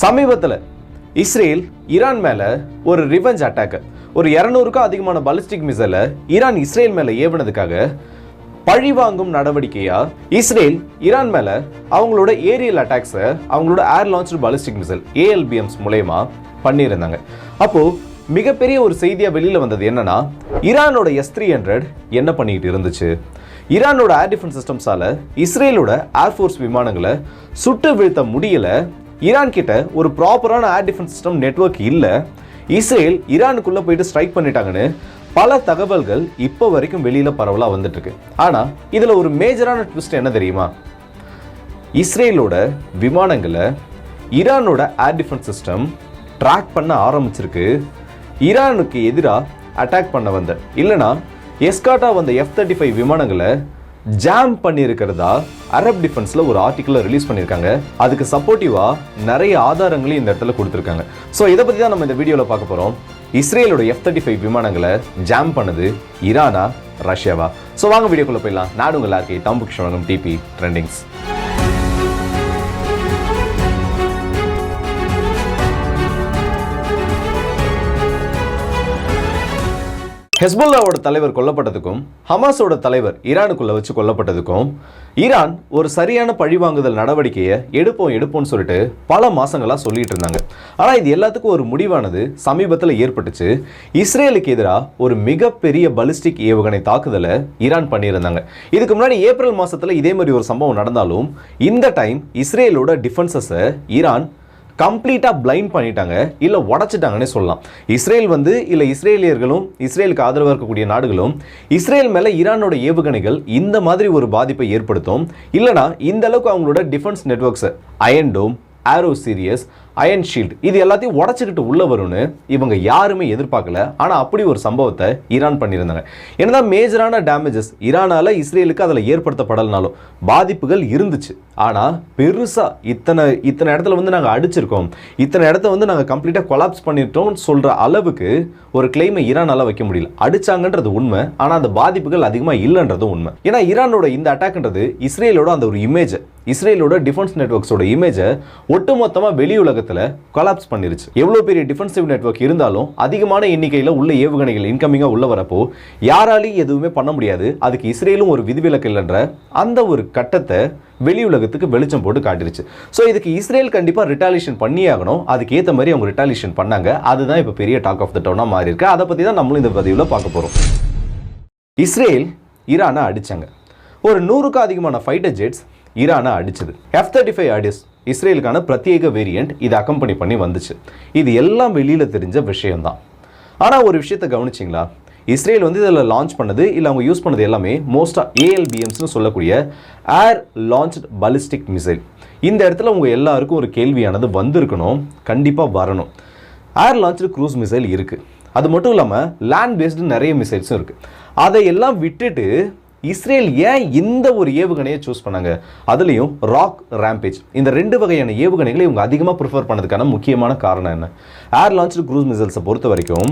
சமீபத்தில் Israel Iran மேலே ஒரு ரிவெஞ்ச் அட்டாக் ஒரு இரநூறுக்கும் அதிகமான பாலிஸ்டிக் மிசைலை ஈரான் இஸ்ரேல் மேலே ஏவுனதுக்காக பழிவாங்கும் நடவடிக்கையாக இஸ்ரேல் ஈரான் மேலே அவங்களோட ஏரியல் அட்டாக்ஸை அவங்களோட air launch ballistic missile ALBMs மூலயமா பண்ணியிருந்தாங்க. அப்போது மிகப்பெரிய ஒரு செய்தியாக வெளியில் வந்தது என்னன்னா ஈரானோட எஸ் த்ரீ ஹண்ட்ரட் என்ன பண்ணிக்கிட்டு இருந்துச்சு? ஈரானோட ஏர் டிஃபென்ஸ் சிஸ்டம்ஸால் இஸ்ரேலோட ஏர்ஃபோர்ஸ் விமானங்களை சுட்டு வீழ்த்த முடியலை ஈரான் கிட்ட ஒரு ப்ராப்பரான ஏர் டிஃபென்ஸ் சிஸ்டம் நெட்வொர்க் இல்லை. இஸ்ரேல் ஈரானுக்குள்ளே போயிட்டு ஸ்ட்ரைக் பண்ணிட்டாங்கன்னு பல தகவல்கள் இப்போ வரைக்கும் வெளியில் பரவலாக வந்துட்டுருக்கு. ஆனால் இதில் ஒரு மேஜரான ட்விஸ்ட் என்ன தெரியுமா? இஸ்ரேலோட விமானங்களை ஈரானோட ஏர் டிஃபென்ஸ் சிஸ்டம் ட்ராக் பண்ண ஆரம்பிச்சிருக்கு. ஈரானுக்கு எதிராக அட்டாக் பண்ண வந்த. இல்லைனா எஸ்காட்டா வந்த எஃப் தேர்ட்டி ஃபைவ் விமானங்களை ஜாம் பண்ணியிருக்கிறதா? அரப் டிஃபென்ஸில் ஒரு ஆர்டிக்கலை ரிலீஸ் பண்ணியிருக்காங்க. அதுக்கு சப்போர்ட்டிவாக நிறைய ஆதாரங்களையும் இந்த இடத்துல கொடுத்துருக்காங்க. ஸோ இதை பற்றி தான் நம்ம இந்த வீடியோவில் பார்க்க போகிறோம் இஸ்ரேலோட எஃப் தேர்ட்டி ஃபைவ் விமானங்களை ஜாம் பண்ணது ஈரானா ரஷ்யாவா? ஸோ வாங்க வீடியோக்குள்ளே போயிடலாம். நாடு உங்கள் எல்லாருக்கே தம்பு கிருஷ்ணன் டிபி ட்ரெண்டிங்ஸ் ஹெஸ்புல்லாவோட தலைவர் கொல்லப்பட்டதுக்கும் ஹமாஸோட தலைவர் ஈரானுக்குள்ளே வச்சு கொல்லப்பட்டதுக்கும் ஈரான் ஒரு சரியான பழிவாங்குதல் நடவடிக்கையை எடுப்போம் எடுப்போம்னு சொல்லிட்டு பல மாதங்களாக சொல்லிட்டு இருந்தாங்க. ஆனால் இது எல்லாத்துக்கும் ஒரு முடிவானது சமீபத்தில் ஏற்பட்டுச்சு. இஸ்ரேலுக்கு எதிராக ஒரு மிகப்பெரிய பலிஸ்டிக் ஏவுகணை தாக்குதலை ஈரான் பண்ணியிருந்தாங்க. இதுக்கு முன்னாடி ஏப்ரல் மாதத்தில் இதே மாதிரி ஒரு சம்பவம் நடந்தாலும் இந்த டைம் இஸ்ரேலோட டிஃபென்சஸை ஈரான் கம்ப்ளீட்டாக பிளைண்ட் பண்ணிட்டாங்க இல்லை உடச்சிட்டாங்கன்னே சொல்லலாம். இஸ்ரேல் வந்து இல்லை இஸ்ரேலியர்களும் இஸ்ரேலுக்கு ஆதரவாக இருக்கக்கூடிய நாடுகளும் இஸ்ரேல் மேலே ஈரானோட ஏவுகணைகள் இந்த மாதிரி ஒரு பாதிப்பை ஏற்படுத்தும். இல்லைனா இந்த அளவுக்கு அவங்களோட defence நெட்ஒர்க்ஸை Iron Dome Arrow series iron shield இது எல்லாத்தையும் உடச்சிக்கிட்டு உள்ளே வரும்னு இவங்க யாருமே எதிர்பார்க்கல. ஆனால் அப்படி ஒரு சம்பவத்தை ஈரான் பண்ணியிருந்தாங்க. என்னதான் மேஜரான டேமேஜஸ் ஈரானால இஸ்ரேலுக்கு அதில் ஏற்படுத்தப்படலனாலும் பாதிப்புகள் இருந்துச்சு. ஆனால் பெருசாக இத்தனை இத்தனை இடத்துல வந்து நாங்கள் அடிச்சிருக்கோம். இத்தனை இடத்த வந்து நாங்கள் கம்ப்ளீட்டாக கொலாப்ஸ் பண்ணிட்டோம்னு சொல்கிற அளவுக்கு ஒரு கிளைமை ஈரானால் வைக்க முடியல. அடிச்சாங்கன்றது உண்மை. ஆனால் அந்த பாதிப்புகள் அதிகமாக இல்லைன்றதும் உண்மை. ஏன்னா ஈரானோட இந்த அட்டாக்ன்றது இஸ்ரேலோட அந்த ஒரு இமேஜ் இஸ்ரேலோட டிஃபென்ஸ் நெட்ஒர்க்ஸோட இமேஜை ஒட்டுமொத்தமாக வெளி உலகத்தை நேரத்தில் கொலாப்ஸ் பண்ணிருச்சு. எவ்வளோ பெரிய டிஃபென்சிவ் நெட்வொர்க் இருந்தாலும் அதிகமான எண்ணிக்கையில் உள்ள ஏவுகணைகள் இன்கமிங்காக உள்ள வரப்போ யாராலையும் எதுவுமே பண்ண முடியாது. அதுக்கு இஸ்ரேலும் ஒரு விதிவிலக்கு இல்லைன்ற அந்த ஒரு கட்டத்தை வெளி உலகத்துக்கு வெளிச்சம் போட்டு காட்டிருச்சு. ஸோ இதுக்கு இஸ்ரேல் கண்டிப்பாக ரிட்டாலியேஷன் பண்ணியே ஆகணும். அதுக்கு ஏற்ற மாதிரி அவங்க ரிட்டாலியேஷன் பண்ணாங்க. அதுதான் இப்போ பெரிய டாக் ஆஃப் த டவுனாக மாறி இருக்கு அதை பற்றி தான் நம்மளும் இந்த பதிவில் பார்க்க போகிறோம் இஸ்ரேல் ஈரானை அடிச்சாங்க. ஒரு நூறுக்கும் அதிகமான ஃபைட்டர் ஜெட்ஸ் ஈரானை அடிச்சது. எஃப் தேர்ட்டி ஃபைவ் அடிஸ் இஸ்ரேலுக்கான பிரத்யேக வேரியண்ட் இதை அக்கம்பனி பண்ணி வந்துச்சு. இது எல்லாம் வெளியில் தெரிஞ்ச விஷயம்தான். ஆனால் ஒரு விஷயத்தை கவனிச்சிங்களா? இஸ்ரேல் வந்து இதில் லான்ச் பண்ணது இல்லை அவங்க யூஸ் பண்ணது எல்லாமே மோஸ்ட்டாக ஏஎல்பிஎம்ஸ்னு சொல்லக்கூடிய ஏர் லான்ச்ட் பலிஸ்டிக் மிசைல் இந்த இடத்துல உங்கள் எல்லாருக்கும் ஒரு கேள்வியானது வந்திருக்கணும் கண்டிப்பாக வரணும். ஏர் லான்ச்சு க்ரூஸ் மிசைல் இருக்குது அது மட்டும் இல்லாமல் லேண்ட் பேஸ்டு நிறைய மிசைல்ஸும் இருக்குது அதையெல்லாம் விட்டுட்டு இஸ்ரேல் ஏன் இந்த ஒரு ஏவுகணையை சூஸ் பண்ணாங்க? அதுலேயும் ராக் ரேம்பேஜ் இந்த ரெண்டு வகையான ஏவுகணைகளை இவங்க அதிகமாக ப்ரிஃபர் பண்ணதுக்கான முக்கியமான காரணம் என்ன? ஏர் லான்ச்சு க்ரூஸ் மிசைல்ஸை பொறுத்த வரைக்கும்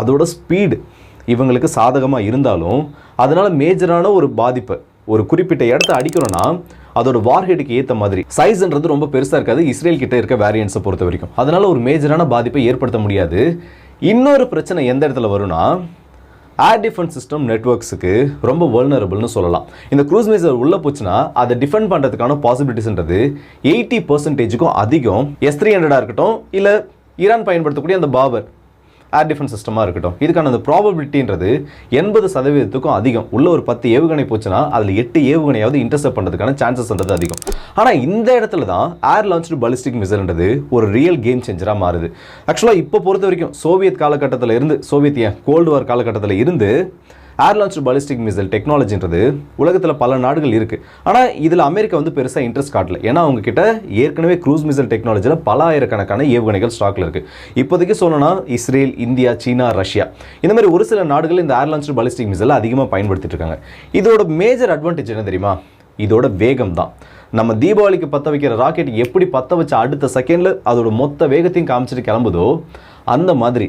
அதோட ஸ்பீடு இவங்களுக்கு சாதகமாக இருந்தாலும் அதனால் மேஜரான ஒரு பாதிப்பு ஒரு குறிப்பிட்ட இடத்த அடிக்கிறோன்னா அதோட வார்ஹெடுக்கு ஏற்ற மாதிரி. சைஸ்ன்றது ரொம்ப பெருசாக இருக்காது. இஸ்ரேல் கிட்ட இருக்க வேரியன்ஸை பொறுத்த வரைக்கும். அதனால ஒரு மேஜரான பாதிப்பை ஏற்படுத்த முடியாது. இன்னொரு பிரச்சனை எந்த இடத்துல வரும்னா ஏர் டிஃபென்ஸ் சிஸ்டம் நெட்ஒர்க்ஸுக்கு ரொம்ப வல்னரபிள்னு சொல்லலாம். இந்த க்ரூஸ் மிசைல் உள்ளே போச்சுன்னா அதை டிஃபெண்ட் பண்ணுறதுக்கான பாசிபிலிட்டிஸ்ன்றது எயிட்டி பர்சன்டேஜுக்கும் அதிகம். எஸ் த்ரீ ஹண்ட்ரடாக இருக்கட்டும் இல்லை ஈரான் பயன்படுத்தக்கூடிய அந்த பாபர் ஏர் டிஃபென்ஸ் சிஸ்டமாக இருக்கட்டும். இதுக்கான அந்த ப்ராபபிலிட்டின்றது எண்பது சதவீதத்துக்கும் அதிகம். உள்ள ஒரு பத்து ஏவுகணை போச்சுன்னா அதில் எட்டு ஏவுகணையாவது இன்டர்செப்ட் பண்ணுறதுக்கான சான்சஸ்ன்றது அதிகம். ஆனால் இந்த இடத்துல தான் ஏர் லான்ச்சு பாலிஸ்டிக் மிசைல்ன்றது ஒரு ரியல் கேம் சேஞ்சராக மாறுது. ஆக்சுவலாக இப்போ பொறுத்த வரைக்கும் சோவியத் காலகட்டத்தில் இருந்து சோவியத் ஏன் கோல்டு வார் காலகட்டத்தில் இருந்து ஏர் லான்ச் பாலிஸ்டிக் மிசைல் டெக்னாலஜின்றது உலகத்தில் பல நாடுகள் இருக்குது ஆனால் இதில் அமெரிக்கா வந்து பெருசாக இன்ட்ரெஸ்ட் காட்டல. ஏன்னா அவங்கக்கிட்ட ஏற்கனவே க்ரூஸ் மிசைல் டெக்னாலஜியில் பல ஆயிரக்கணக்கான ஏவுகணைகள் ஸ்டாக்ல இருக்குது இப்போதைக்கு சொல்லணும்னா இஸ்ரேல் இந்தியா சீனா ரஷ்யா. இந்த மாதிரி ஒரு சில நாடுகள் இந்த ஏர் லான்ச் பாலிஸ்டிக் மிசைல் அதிகமாக பயன்படுத்திட்டு இருக்காங்க. இதோட மேஜர் அட்வான்டேஜ் என்ன தெரியுமா? இதோட வேகம் தான் நம்ம தீபாவளிக்கு பற்ற வைக்கிற ராக்கெட் எப்படி பற்ற வச்ச அடுத்த செகண்டில் அதோட மொத்த வேகத்தையும் காமிச்சிட்டு கிளம்புதோ அந்த மாதிரி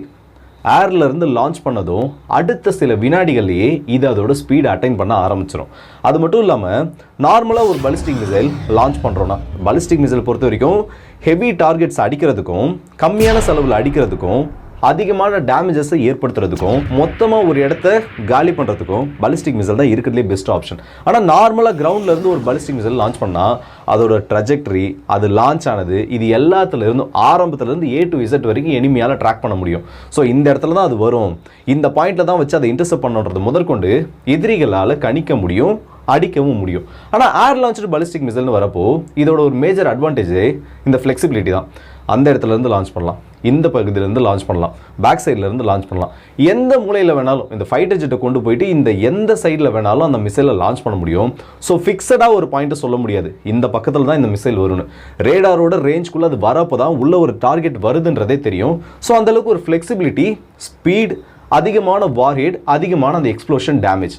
ஏர்லேருந்து லான்ச் பண்ணதும் அடுத்த சில வினாடிகள்லேயே இது அதோட ஸ்பீடு அட்டைன் பண்ண ஆரம்பிச்சிடும் அது மட்டும் இல்லாமல் நார்மலாக ஒரு பலிஸ்டிக் மிசைல் லான்ச் பண்ணுறோன்னா பலிஸ்டிக் மிசைல் பொறுத்த வரைக்கும் ஹெவி டார்கெட்ஸ் அடிக்கிறதுக்கும் கம்மியான செலவில் அடிக்கிறதுக்கும் அதிகமான டேமேஜஸை ஏற்படுத்துறதுக்கும் மொத்தமாக ஒரு இடத்த காலி பண்ணுறதுக்கும் பலிஸ்டிக் மிசைல் தான் இருக்கிறதுலே பெஸ்ட் ஆப்ஷன் ஆனால் நார்மலாக கிரவுண்ட்லேருந்து ஒரு பலிஸ்டிக் மிசைல் லான்ச் பண்ணால் அதோட ட்ரஜெக்டரி அது லான்ச் ஆனது இது எல்லாத்துலேருந்தும் ஆரம்பத்துலேருந்து ஏ டு இசட் வரைக்கும் எனிமையால் ட்ராக் பண்ண முடியும். ஸோ இந்த இடத்துல தான் அது வரும். இந்த பாயிண்டில் தான் வச்சு அதை இன்டர்செப்ட் பண்ணுன்றது முதற்கொண்டு எதிரிகளால் கணிக்க முடியும் அடிக்கவும் முடியும். ஆனால் ஏர் லான்ச்சு பலிஸ்டிக் மிசைல்னு வரப்போ இதோட ஒரு மேஜர் அட்வான்டேஜே இந்த ஃப்ளெக்சிபிலிட்டி தான். அந்த இடத்துலேருந்து லான்ச் பண்ணலாம். இந்த பகுதியிலேருந்து லான்ச் பண்ணலாம். பேக் சைட்லேருந்து லான்ச் பண்ணலாம். எந்த மூலையில் வேணாலும் இந்த ஃபைட்டர் ஜெட்டை கொண்டு போயிட்டு இந்த எந்த சைடில் வேணாலும் அந்த மிசைலை லான்ச் பண்ண முடியும். ஸோ ஃபிக்ஸடாக ஒரு பாயிண்ட்டை சொல்ல முடியாது. இந்த பக்கத்தில் தான் இந்த மிசைல் வரும்னு. ரேடாரோட ரேஞ்சுக்குள்ளே அது வரப்போ தான் உள்ள ஒரு டார்கெட் வருதுன்றதே தெரியும். ஸோ அந்தளவுக்கு ஒரு ஃப்ளெக்சிபிலிட்டி ஸ்பீட் அதிகமான வார்ஹெட் அதிகமான அந்த எக்ஸ்ப்ளோஷன் டேமேஜ்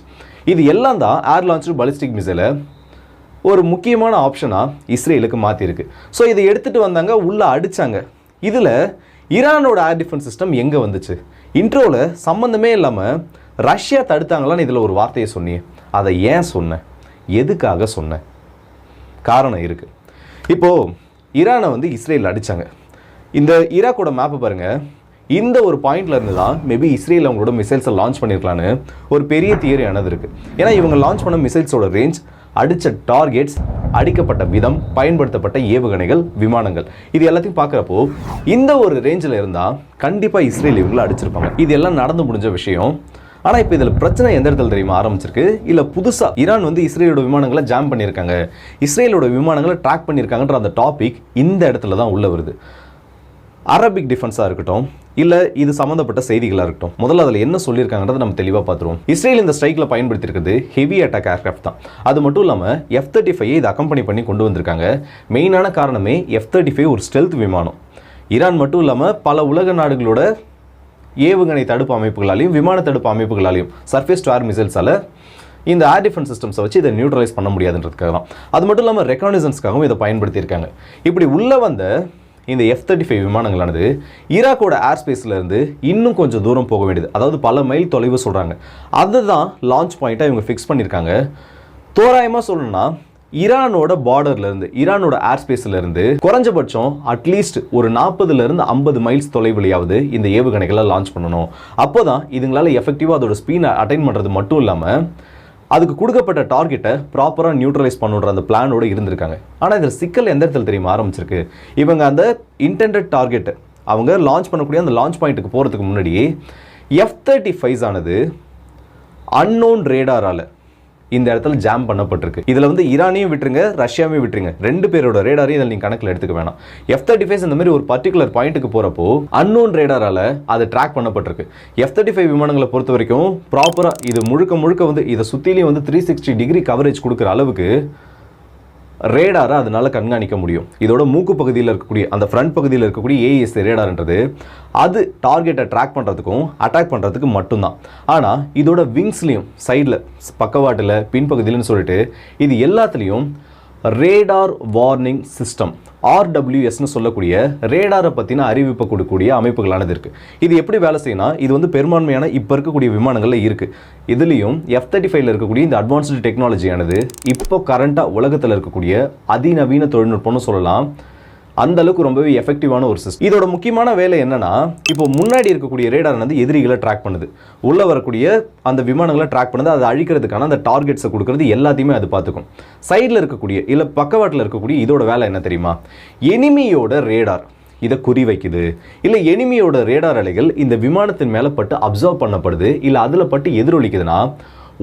இது எல்லாம் தான் ஏர் லான்ச்சு பலிஸ்டிக் மிசைலை ஒரு முக்கியமான ஆப்ஷனாக இஸ்ரேலுக்கு மாற்றிருக்கு ஸோ இதை எடுத்துகிட்டு வந்தாங்க உள்ளே அடித்தாங்க இதில் ஈரானோட ஏர் டிஃபென்ஸ் சிஸ்டம் எங்கே வந்துச்சு? இன்ட்ரோவில் சம்மந்தமே இல்லாமல் ரஷ்யா தடுத்தாங்களான்னு இதில் ஒரு வார்த்தையை சொன்னியே அதை ஏன் சொன்னேன் எதுக்காக சொன்னேன் காரணம் இருக்குது இப்போது ஈரானை வந்து இஸ்ரேல் அடித்தாங்க இந்த ஈராக்கோட மேப்பை பாருங்கள் இந்த ஒரு பாயிண்ட்ல இருந்து தான் மேபி இஸ்ரேல் அவங்களோட மிசைல்ஸை லான்ச் பண்ணியிருக்கலான்னு ஒரு பெரிய தியரி ஆனது இருக்கு. ஏன்னா இவங்க லான்ச் பண்ண மிசைல்ஸோட ரேஞ்ச் அடித்த டார்கெட்ஸ் அடிக்கப்பட்ட விதம் பயன்படுத்தப்பட்ட ஏவுகணைகள் விமானங்கள். இது எல்லாத்தையும் பார்க்குறப்போ இந்த ஒரு ரேஞ்சில் இருந்தால் கண்டிப்பாக இஸ்ரேல் இவங்களை அடிச்சிருப்பாங்க. இது எல்லாம் நடந்து முடிஞ்ச விஷயம். ஆனால் இப்போ இதில் பிரச்சனை எந்த இடத்துல தெரியுமா? ஆரம்பிச்சிருக்கு. இல்லை புதுசாக ஈரான் வந்து இஸ்ரேலோட விமானங்களை ஜாம் பண்ணியிருக்காங்க. இஸ்ரேலோட விமானங்களை ட்ராக் பண்ணியிருக்காங்கன்ற அந்த டாபிக் இந்த இடத்துல தான் உள்ளே வருது. அரபிக் டிஃபென்ஸாக இருக்கட்டும் இல்லை இது சம்மந்தப்பட்ட செய்திகளாக இருக்கட்டும் முதல்ல அதில் என்ன சொல்லியிருக்காங்கன்றத நம்ம தெளிவாக பார்த்துருவோம். இஸ்ரேல் இந்த ஸ்ட்ரைக்கில் பயன்படுத்தியிருக்கிறது ஹெவி அட்டாக் ஏர்க்ராஃப்ட் தான். அது மட்டும் இல்லாமல் எஃப் தேர்ட்டி ஃபைவ் இதை அக்கம்பனி பண்ணி கொண்டு வந்திருக்காங்க. மெயினான காரணமே எஃப் தேர்ட்டி ஃபைவ் ஒரு ஸ்டெல்த் விமானம். ஈரான் மட்டும் இல்லாமல் பல உலக நாடுகளோட ஏவுகணை தடுப்பு அமைப்புகளாலையும் விமான தடுப்பு அமைப்புகளாலையும் சர்ஃபேஸ் டு ஏர் மிசைல்ஸால் இந்த ஏர் டிஃபென்ஸ் சிஸ்டம்ஸை வச்சு இதை நியூட்ரலைஸ் பண்ண முடியாதுன்றதுக்காக தான் அது மட்டும் இல்லாமல் ரெக்கனைசன்ஸ்க்காகவும் இதை பயன்படுத்தியிருக்காங்க. இப்படி உள்ளே வந்த இந்த எஃப் தேர்ட்டி ஃபைவ் விமானங்களானது ஈராக்கோட ஏர் ஸ்பேஸ்லேருந்து இன்னும் கொஞ்சம் தூரம் போக வேண்டியது. அதாவது பல மைல் தொலைவு சொல்கிறாங்க அதுதான் லான்ச் பாயிண்ட்டாக இவங்க ஃபிக்ஸ் பண்ணியிருக்காங்க. தோராயமாக சொல்லணும்னா ஈரானோட பார்டர்லேருந்து ஈரானோட ஏர் ஸ்பேஸ்லேருந்து குறைஞ்சபட்சம் அட்லீஸ்ட் ஒரு நாற்பதுலேருந்து ஐம்பது மைல்ஸ் தொலைவிலையாவது இந்த ஏவுகணைகளை லான்ச் பண்ணணும். அப்போதான் இதுங்களால் எஃபெக்டிவாக அதோட ஸ்பீனை அட்டைன் பண்ணுறது மட்டும் இல்லாமல் அதுக்கு கொடுக்கப்பட்ட டார்கெட்டை ப்ராப்பராக நியூட்ரலைஸ் பண்ணுன்ற அந்த பிளானோட இருந்திருக்காங்க. ஆனால் இதில் சிக்கல் எந்த இடத்துல தெரியுமா? ஆரம்பிச்சிருக்கு. இவங்க அந்த இன்டென்டட் டார்கெட்டு அவங்க லான்ச் பண்ணக்கூடிய அந்த லான்ச் பாயிண்ட்டுக்கு போகிறதுக்கு முன்னாடி எஃப் தேர்ட்டி ஃபைவ்ஸ் ஆனது அன்னோன் ரேடாரால் இந்த இடத்துல ஜாம் பண்ணப்பட்டிருக்கு. இதில் வந்து ஈரானையும் விட்டுருங்க ரஷ்யாவையும் விட்டுருங்க. ரெண்டு பேரோட ரேடாரையும் இதில் நீங்கள் கணக்கில் எடுத்துக்க வேணாம். எஃப் தேர்ட்டி ஃபைவ் இந்த மாதிரி ஒரு பர்டிகுலர் பாயிண்ட்டுக்கு போகிறப்போ அன்னோன் ரேடாரால் அது ட்ராக் பண்ணப்பட்டிருக்கு. எஃப் தேர்ட்டி ஃபைவ் விமானங்களை பொறுத்த வரைக்கும் ப்ராப்பராக இது முழுக்க முழுக்க வந்து இதை சுற்றிலையும் வந்து த்ரீ சிக்ஸ்டி டிகிரி கவரேஜ் கொடுக்குற அளவுக்கு ரேடாரை அதனால் கண்காணிக்க முடியும். இதோட மூக்கு பகுதியில் இருக்கக்கூடிய அந்த ஃப்ரண்ட் பகுதியில் இருக்கக்கூடிய ஏஎஸ் ரேடார்ன்றது அது டார்கெட்டை ட்ராக் பண்ணுறதுக்கும் அட்டாக் பண்ணுறதுக்கு மட்டும்தான். ஆனால் இதோட விங்ஸ்லேயும் சைடில் பக்கவாட்டில் பின்பகுதியிலன்னு சொல்லிட்டு இது எல்லாத்துலேயும் ரேடார் வார்னிங் சிஸ்டம் ஆர்டபிள்யூஎஸ்னு சொல்லக்கூடிய ரேடாரை பற்றின அறிவிப்பை கொடுக்கக்கூடிய அமைப்புகளானது இருக்குது இது எப்படி வேலை செய்யணும் இது வந்து பெரும்பான்மையான இப்போ இருக்கக்கூடிய விமானங்களில் இருக்குது இதுலேயும் எஃப் தேர்ட்டி ஃபைவ்ல இருக்கக்கூடிய இந்த அட்வான்ஸ்டு டெக்னாலஜியானது இப்போ கரண்ட்டாக உலகத்தில் இருக்கக்கூடிய அதிநவீன தொழில்நுட்பம்னு சொல்லலாம். அந்த அளவுக்கு ரொம்பவே எஃபெக்டிவான ஒரு சிஸ்டம் இதோட முக்கியமான வேலை என்னன்னா இப்போ முன்னாடி இருக்கக்கூடிய ரேடார் வந்து எதிரிகளை ட்ராக் பண்ணுது. உள்ள வரக்கூடிய அந்த விமானங்களை ட்ராக் பண்ணுது. அதை அழிக்கிறதுக்கான அந்த டார்கெட்ஸை கொடுக்கறது எல்லாத்தையுமே அது பார்த்துக்கும். சைடில் இருக்கக்கூடிய இல்லை பக்கவாட்டில் இருக்கக்கூடிய இதோட வேலை என்ன தெரியுமா? எனிமியோட ரேடார் இதை குறி வைக்குது. இல்லை எனிமியோட ரேடார் அலைகள் இந்த விமானத்தின் மேலே பட்டு அப்சர்வ் பண்ணப்படுது. இல்லை அதில் பட்டு எதிரொலிக்குதுன்னா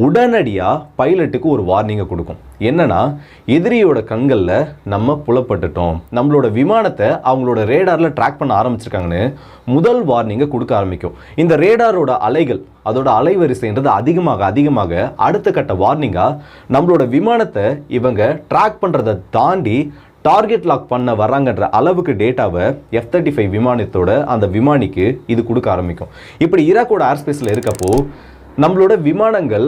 உடனடியாக பைலட்டுக்கு ஒரு வார்னிங்கை கொடுக்கும். என்னன்னா எதிரியோட கண்களில் நம்ம புலப்பட்டுட்டோம். நம்மளோட விமானத்தை அவங்களோட ரேடாரில் ட்ராக் பண்ண ஆரம்பிச்சிருக்காங்கன்னு முதல் வார்னிங்கை கொடுக்க ஆரம்பிக்கும். இந்த ரேடாரோட அலைகள் அதோட அலைவரிசைன்றது அதிகமாக அதிகமாக அடுத்த கட்ட வார்னிங்காக நம்மளோட விமானத்தை இவங்க ட்ராக் பண்ணுறதை தாண்டி டார்கெட் லாக் பண்ண வராங்கன்ற அளவுக்கு டேட்டாவை எஃப் தேர்ட்டி ஃபைவ் விமானத்தோட அந்த விமானிக்கு இது கொடுக்க ஆரம்பிக்கும். இப்படி ஈராக்கோட ஏர்ஸ்பேஸில் இருக்கப்போ நம்மளோட விமானங்கள்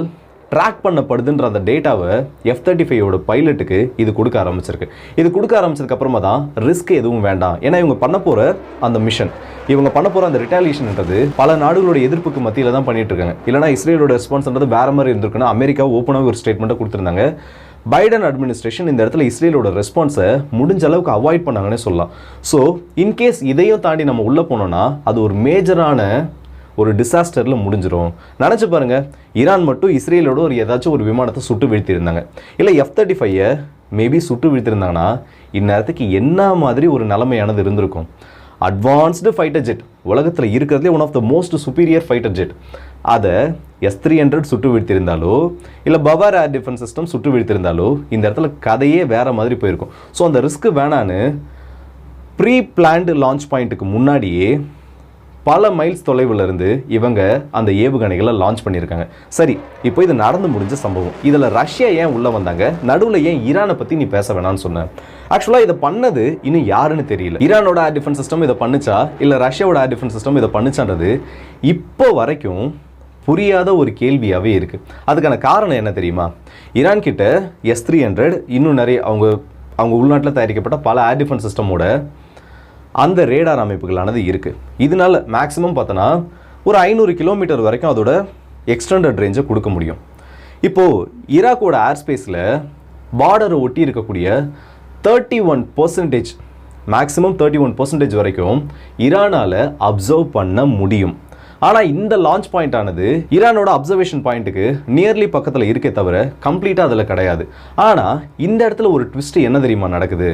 ட்ராக் பண்ணப்படுதுன்ற அந்த டேட்டாவை எஃப் தேர்ட்டி ஃபைவோட பைலட்டுக்கு இது கொடுக்க ஆரம்பிச்சிருக்கு. இது கொடுக்க ஆரம்பிச்சதுக்கப்புறமா தான் ரிஸ்க் எதுவும் வேண்டாம். ஏன்னா இவங்க பண்ண போகிற அந்த மிஷன் இவங்க பண்ண போகிற அந்த ரிட்டாலியேஷன்ன்றது பல நாடுகளோட எதிர்ப்புக்கு மத்தியில் தான் பண்ணிட்டு இருக்காங்க இல்லைனா இஸ்ரேலோட ரெஸ்பான்ஸ்ன்றது வேற மாதிரி இருந்திருக்குன்னா அமெரிக்கா ஓப்பனாக ஒரு ஸ்டேட்மெண்ட்டை கொடுத்துருந்தாங்க. பைடன் அட்மினிஸ்ட்ரேஷன் இந்த இடத்துல இஸ்ரேலோட ரெஸ்பான்ஸை முடிஞ்ச அளவுக்கு அவாய்ட் பண்ணாங்கன்னே சொல்லலாம். ஸோ இன்கேஸ் இதையும் தாண்டி நம்ம உள்ளே போனோம்னா அது ஒரு மேஜரான ஒரு டிசாஸ்டரில் முடிஞ்சிரும். நினச்சி பாருங்கள் ஈரான் மட்டும் இஸ்ரேலோட ஒரு ஏதாச்சும் ஒரு விமானத்தை சுட்டு வீழ்த்தியிருந்தாங்க. இல்லை எஃப் தேர்ட்டி ஃபைவை மேபி சுட்டு வீழ்த்திருந்தாங்கன்னா இந்நேரத்துக்கு என்ன மாதிரி ஒரு நிலைமையானது இருந்திருக்கும்? அட்வான்ஸ்டு ஃபைட்டர் ஜெட் உலகத்தில் இருக்கிறதுலே one of the most superior fighter jet அதை எஸ் த்ரீ ஹண்ட்ரட் சுட்டு வீழ்த்திருந்தாலோ இல்லை பவார் ஏர் டிஃபென்ஸ் சிஸ்டம் சுட்டு வீழ்த்திருந்தாலோ இந்த இடத்துல கதையே வேறு மாதிரி போயிருக்கும். ஸோ அந்த ரிஸ்க்கு வேணான்னு ப்ரீ பிளான்டு லான்ச் பாயிண்ட்டுக்கு முன்னாடியே பல மைல்ஸ் தொலைவில் இருந்து இவங்க அந்த ஏவுகணைகளை லான்ச் பண்ணியிருக்காங்க. சரி இப்போ இது நடந்து முடிஞ்ச சம்பவம். இதில் ரஷ்யா ஏன் உள்ளே வந்தாங்க? நடுவில் ஏன் ஈரானை பற்றி நீ பேச வேணாம்னு சொன்னேன் ஆக்சுவலாக இதை பண்ணது இன்னும் யாருன்னு தெரியல. ஈரானோட ஏர் டிஃபென்ஸ் சிஸ்டம் இதை பண்ணுச்சா? இல்லை ரஷ்யாவோட ஏர் டிஃபென்ஸ் சிஸ்டம் இதை பண்ணுச்சான்றது இப்போ வரைக்கும் புரியாத ஒரு கேள்வியாகவே இருக்குது அதுக்கான காரணம் என்ன தெரியுமா? ஈரான் கிட்ட எஸ் த்ரீ ஹண்ட்ரட் இன்னும் நிறைய அவங்க அவங்க உள்நாட்டில் தயாரிக்கப்பட்ட பல ஏர் டிஃபென்ஸ் சிஸ்டமோட அந்த ரேடார் அமைப்புகளானது இருக்குது இதனால மேக்ஸிமம் பார்த்தோன்னா ஒரு ஐநூறு கிலோமீட்டர் வரைக்கும் அதோட எக்ஸ்டெண்டட் ரேஞ்சை கொடுக்க முடியும். இப்போது ஈராக்கோட ஏர் ஸ்பேஸில் பார்டரை ஒட்டி இருக்கக்கூடிய thirty one percentage maximum thirty one percentage வரைக்கும் ஈரானால் அப்சர்வ் பண்ண முடியும். ஆனால் இந்த லான்ச் பாயிண்ட் ஆனது ஈரானோட அப்சர்வேஷன் பாயிண்ட்டுக்கு நியர்லி பக்கத்தில் இருக்கே தவிர கம்ப்ளீட்டாக அதில் கிடையாது. ஆனால் இந்த இடத்துல ஒரு ட்விஸ்ட் என்ன தெரியுமா நடக்குது?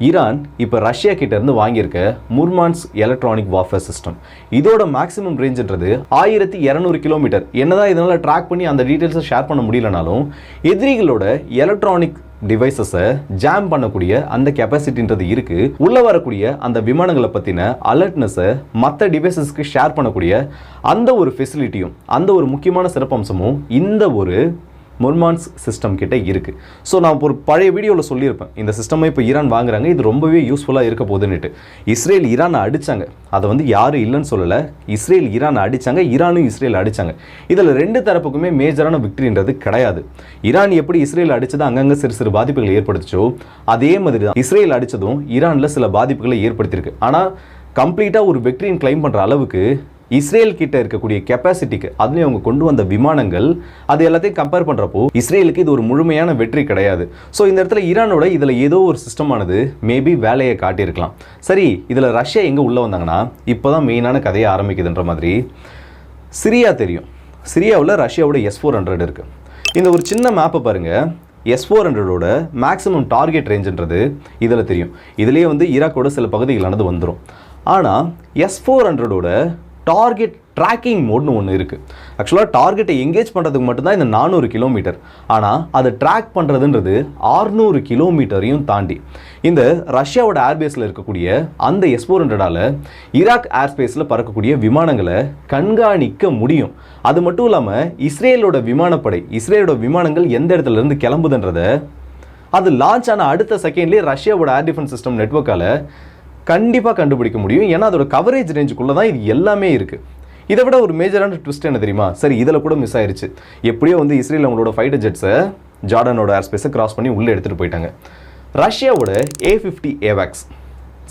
ஈரான் இப்போ ரஷ்யா கிட்டேருந்து வாங்கியிருக்க முர்மான்ஸ் எலக்ட்ரானிக் வார்ஃபேர் சிஸ்டம் இதோட மேக்ஸிமம் ரேஞ்சுன்றது ஆயிரத்தி இரநூறு கிலோமீட்டர் என்னதான் இதனால் ட்ராக் பண்ணி அந்த டீட்டெயில்ஸை ஷேர் பண்ண முடியலனாலும் எதிரிகளோட எலக்ட்ரானிக் டிவைசஸை ஜாம் பண்ணக்கூடிய அந்த கெப்பாசிட்டின்றது இருக்குது உள்ளே வரக்கூடிய அந்த விமானங்களை பற்றின அலர்ட்னஸை மற்ற டிவைசஸ்க்கு ஷேர் பண்ணக்கூடிய அந்த ஒரு ஃபெசிலிட்டியும் அந்த ஒரு முக்கியமான சிறப்பம்சமும் இந்த ஒரு முர்மான்ஸ் சிஸ்டம் கிட்டே இருக்குது ஸோ நான் ஒரு பழைய வீடியோவில் சொல்லியிருப்பேன். இந்த சிஸ்டமை இப்போ ஈரான் வாங்குறாங்க. இது ரொம்பவே யூஸ்ஃபுல்லாக இருக்க போகுதுன்னுட்டு. இஸ்ரேல் ஈரானை அடிச்சாங்க. அதை வந்து யாரும் இல்லைன்னு சொல்லலை. இஸ்ரேல் ஈரானை அடிச்சாங்க. ஈரானும் இஸ்ரேல் அடிச்சாங்க. இதில் ரெண்டு தரப்புக்குமே மேஜரான விக்டரின்றது கிடையாது. ஈரான் எப்படி இஸ்ரேல் அடித்தது அங்கங்கே சிறு சிறு பாதிப்புகளை ஏற்படுத்துச்சோ அதே மாதிரி தான் இஸ்ரேல் அடித்ததும் ஈரானில் சில பாதிப்புகளை ஏற்படுத்தியிருக்கு. ஆனால் கம்ப்ளீட்டாக ஒரு வெக்டரின் கிளைம் பண்ணுற அளவுக்கு இஸ்ரேல் கிட்ட இருக்கக்கூடிய கெப்பாசிட்டிக்கு அதுலேயும் அவங்க கொண்டு வந்த விமானங்கள் அது எல்லாத்தையும் கம்பேர் பண்ணுறப்போ இஸ்ரேலுக்கு இது ஒரு முழுமையான வெற்றி கிடையாது. ஸோ இந்த இடத்துல ஈரானோட இதில் ஏதோ ஒரு சிஸ்டமானது மேபி வேலையை காட்டியிருக்கலாம். சரி இதில் ரஷ்யா எங்கே உள்ளே வந்தாங்கன்னா இப்போ தான் மெயினான கதையை ஆரம்பிக்குதுன்ற மாதிரி சிரியா தெரியும். சிரியாவில் ரஷ்யாவோட எஸ் ஃபோர் ஹண்ட்ரட் இருக்குது இந்த ஒரு சின்ன மேப்பை பாருங்கள் எஸ் ஃபோர் ஹண்ட்ரடோட மேக்ஸிமம் டார்கெட் ரேஞ்சுன்றது இதில் தெரியும். இதுலேயே வந்து ஈராக்கோட சில பகுதிகளானது வந்துடும் ஆனால் எஸ் ஃபோர் ஹண்ட்ரடோட டார்கெட் ட்ராக்கிங் மோட்னு ஒன்று இருக்குது ஆக்சுவலாக டார்கெட்டை எங்கேஜ் பண்ணுறதுக்கு மட்டும்தான் இந்த நானூறு கிலோமீட்டர். ஆனால் அதை ட்ராக் பண்ணுறதுன்றது ஆறுநூறு கிலோமீட்டரையும் தாண்டி. இந்த ரஷ்யாவோட ஏர்பேஸில் இருக்கக்கூடிய அந்த எஸ் ஃபோர் ஹண்ட்ரடால் ஈராக் ஏர்ஸ்பேஸில் பறக்கக்கூடிய விமானங்களை கண்காணிக்க முடியும். அது மட்டும் இல்லாமல் இஸ்ரேலோட விமானப்படை இஸ்ரேலோட விமானங்கள் எந்த இடத்துல இருந்து கிளம்புதுன்றதை அது லான்ச் ஆன அடுத்த செகண்ட்லேயே ரஷ்யாவோட ஏர் டிஃபென்ஸ் சிஸ்டம் நெட்ஒர்க்கால் கண்டிப்பாக கண்டுபிடிக்க முடியும். ஏன்னா அதோட கவரேஜ் ரேஞ்சுக்குள்ளே தான் இது எல்லாமே இருக்குது இதை விட ஒரு மேஜரான ட்விஸ்ட் என்ன தெரியுமா? சரி இதில் கூட மிஸ் ஆயிடுச்சு எப்படியோ வந்து இஸ்ரேல் அவங்களோட ஃபைட்டர் ஜெட்ஸை ஜார்டனோட ஏர்ஸ்பேஸை கிராஸ் பண்ணி உள்ளே எடுத்துகிட்டு போயிட்டாங்க. ரஷ்யாவோட ஏ ஃபிஃப்டி ஏவேக்ஸ்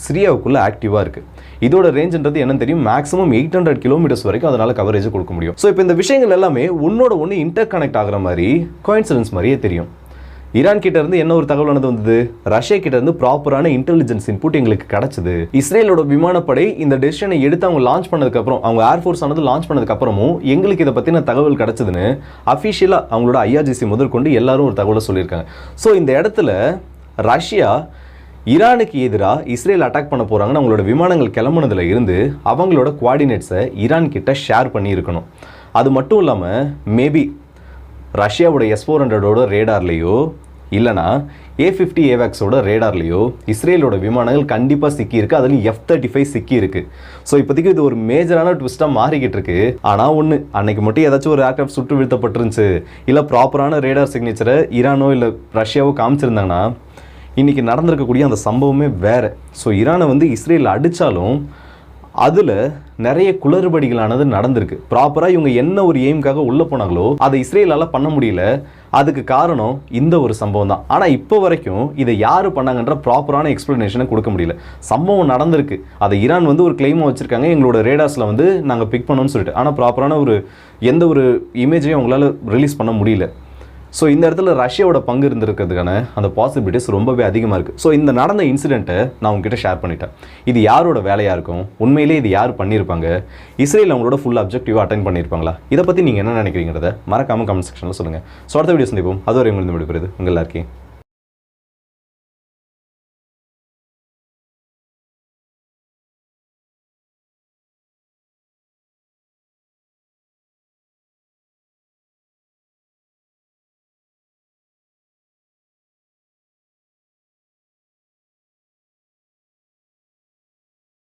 சிரியாவுக்குள்ளே ஆக்டிவாக இருக்குது இதோட ரேஞ்சுன்றது என்னன்னு தெரியும்? மேக்ஸிமம் எயிட் ஹண்ட்ரட் கிலோமீட்டர்ஸ் வரைக்கும் அதனால் கவரேஜ் கொடுக்க முடியும். ஸோ இப்போ இந்த விஷயங்கள் எல்லாமே ஒன்னோட ஒன்று இன்டர் கனெக்ட் ஆகிற மாதிரி கோயின்சிடன்ஸ் மாதிரியே தெரியும். ஈரான் கிட்ட இருந்து என்ன ஒரு தகவலானது வந்தது? ரஷ்யா கிட்ட இருந்து ப்ராப்பரான இன்டெலிஜென்ஸ் இன்புட் எங்களுக்கு கிடைச்சது. இஸ்ரேலோட விமானப்படை இந்த டெசிஷனை எடுத்து அவங்க லான்ச் பண்ணதுக்கு அப்புறம் அவங்க ஏர்ஃபோர்ஸ் ஆனது லான்ச் பண்ணதுக்கு அப்புறமும் எங்களுக்கு இதை பத்தின தகவல் கிடைச்சதுன்னு அஃபிஷியலாக அவங்களோட ஐஆர்ஜிசி முதற்கொண்டு எல்லாரும் ஒரு தகவலை சொல்லியிருக்காங்க. ஸோ இந்த இடத்துல ரஷ்யா ஈரானுக்கு எதிராக இஸ்ரேல் அட்டாக் பண்ண போகிறாங்கன்னு அவங்களோட விமானங்கள் கிளம்புனதுல இருந்து அவங்களோட குவாடினேட்ஸை ஈரான் கிட்ட ஷேர் பண்ணி இருக்கணும் அது மட்டும் இல்லாமல் மேபி ரஷ்யாவோட எஸ் ஃபோர் ஹண்ட்ரடோட ரேடார்லேயோ இல்லைனா ஏ ஃபிஃப்டி ஏவேக்ஸோட ரேடார்லேயோ இஸ்ரேலோட விமானங்கள் கண்டிப்பாக சிக்கியிருக்கு. அதுலேயும் எஃப் தேர்ட்டி ஃபைவ் சிக்கியிருக்கு. ஸோ இப்போதைக்கு இது ஒரு மேஜரான ட்விஸ்ட்டாக மாறிக்கிட்டு இருக்கு ஆனால் ஒன்று அன்னைக்கு மட்டும் ஏதாச்சும் ஒரு ஏர்க்ராஃப்ட் சுட்டு வீழ்த்தப்பட்டிருந்துச்சு. இல்லை ப்ராப்பரான ரேடார் சிக்னேச்சரை ஈரானோ இல்லை ரஷ்யாவோ காமிச்சிருந்தாங்கன்னா இன்றைக்கி நடந்திருக்கக்கூடிய அந்த சம்பவமே வேறு. ஸோ ஈரானை வந்து இஸ்ரேல் அடித்தாலும் அதில் நிறைய குளறுபடிகளானது நடந்திருக்கு. ப்ராப்பராக இவங்க என்ன ஒரு எய்முக்காக உள்ளே போனாங்களோ அதை இஸ்ரேலால் பண்ண முடியல. அதுக்கு காரணம் இந்த ஒரு சம்பவம் தான். ஆனால் இப்போ வரைக்கும் இதை யார் பண்ணாங்கன்ற ப்ராப்பரான எக்ஸ்ப்ளனேஷனை கொடுக்க முடியல. சம்பவம் நடந்திருக்கு. அதை ஈரான் வந்து ஒரு கிளைமாக வச்சுருக்காங்க. எங்களோட ரேடாஸில் வந்து நாங்கள் பிக் பண்ணோம்னு சொல்லிட்டு. ஆனால் ப்ராப்பரான ஒரு எந்த ஒரு இமேஜையும் அவங்களால ரிலீஸ் பண்ண முடியல. ஸோ இந்த இடத்துல ரஷ்யாவோட பங்கு இருந்திருக்கிறதுக்கான அந்த பாசிபிலிட்டிஸ் ரொம்பவே அதிகமாக இருக்குது ஸோ இந்த நடந்த இன்சிடெண்ட்டை நான் உங்ககிட்ட ஷேர் பண்ணிட்டேன். இது யாரோட வேலையாக இருக்கும்? உண்மையிலே இது யார் பண்ணியிருப்பாங்க இஸ்ரேல் அவங்களோட ஃபுல் அப்ஜெக்டிவாக அட்டன் பண்ணியிருப்பாங்களா இதை பற்றி நீங்கள் என்ன நினைக்கிறீங்கிறத மறக்காமல் கமெண்ட் செக்ஷனில் சொல்லுங்கள் ஸோ அடுத்த வீடியோ சந்திப்போம். அதுவரை உங்களுக்கு விடுபடுது உங்கள் எல்லாருக்கும்